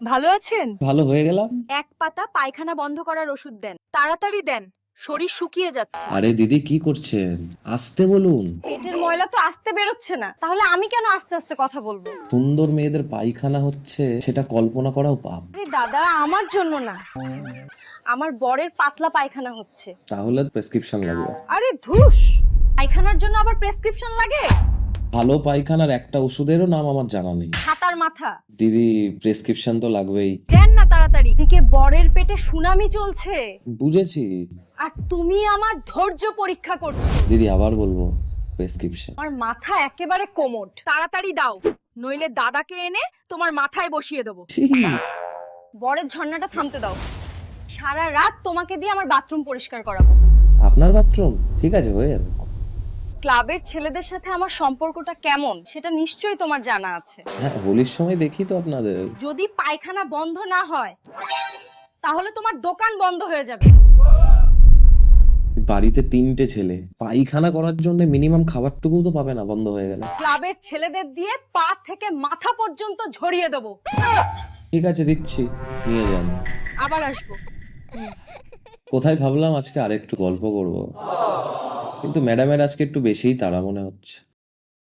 ভালো আছেন? ভালো হয়ে গেলাম। এক পাতা পায়খানা বন্ধ করার ওষুধ দেন। তাড়াতাড়ি দেন শরীর শুকিয়ে যাচ্ছে। আরে দিদি কি করছেন? আসতে বলুন। পেটের ময়লা তো আস্তে বেরোচ্ছে না। তাহলে আমি কেন আস্তে আস্তে কথা বলব? সুন্দর মেয়েদের পায়খানা হচ্ছে সেটা কল্পনা করাও পাপ। আরে দাদা আমার জন্য না। আমার বরের পাতলা পায়খানা হচ্ছে। তাহলে প্রেসক্রিপশন লাগবে। আরে ধুস! পায়খানার জন্য আবার প্রেসক্রিপশন লাগে? ভালো পায়খানার একটা ওষুধেরও নাম আমার জানা নেই। হাতার মাথা। দিদি প্রেসক্রিপশন তো লাগবেই। দেন না তাড়াতাড়ি। দিকে বরের পেটে সুনামি চলছে। বুঝেছি। আর তুমি আমার ধৈর্য পরীক্ষা করছ। দিদি আবার বলব প্রেসক্রিপশন আমার মাথা একেবারে কোমট। তাড়াতাড়ি দাও। নইলে দাদাকে এনে তোমার মাথায় বসিয়ে দেবো। বরের ঝর্ণাটা থামতে দাও। সারা রাত তোমাকে দিয়ে আমার বাথরুম পরিষ্কার করাবো। আপনার বাথরুম? ঠিক আছে হয়ে যাবে। ক্লাবের ছেলেদের সাথে আমার সম্পর্কটা কেমন সেটা নিশ্চয়ই তোমার জানা আছে। হ্যাঁ হোলির সময় দেখি তো আপনাদের। যদি পায়খানা বন্ধ না হয় তাহলে তোমার দোকান বন্ধ হয়ে যাবে। বাড়িতে তিনটে ছেলে পায়খানা করার জন্য মিনিমাম খাবারটুকুও তো পাবে না বন্ধ হয়ে গেলে। ক্লাবের ছেলেদের দিয়ে পা থেকে মাথা পর্যন্ত ঝরিয়ে দেবো। ঠিক আছে দিচ্ছি নিয়ে যান। আবার আসব। কোথায় ভাবলাম আজকে আরেকটু গল্প করব। কিন্তু ম্যাডামের আজকে একটু বেশিই তাড়া মনে হচ্ছে।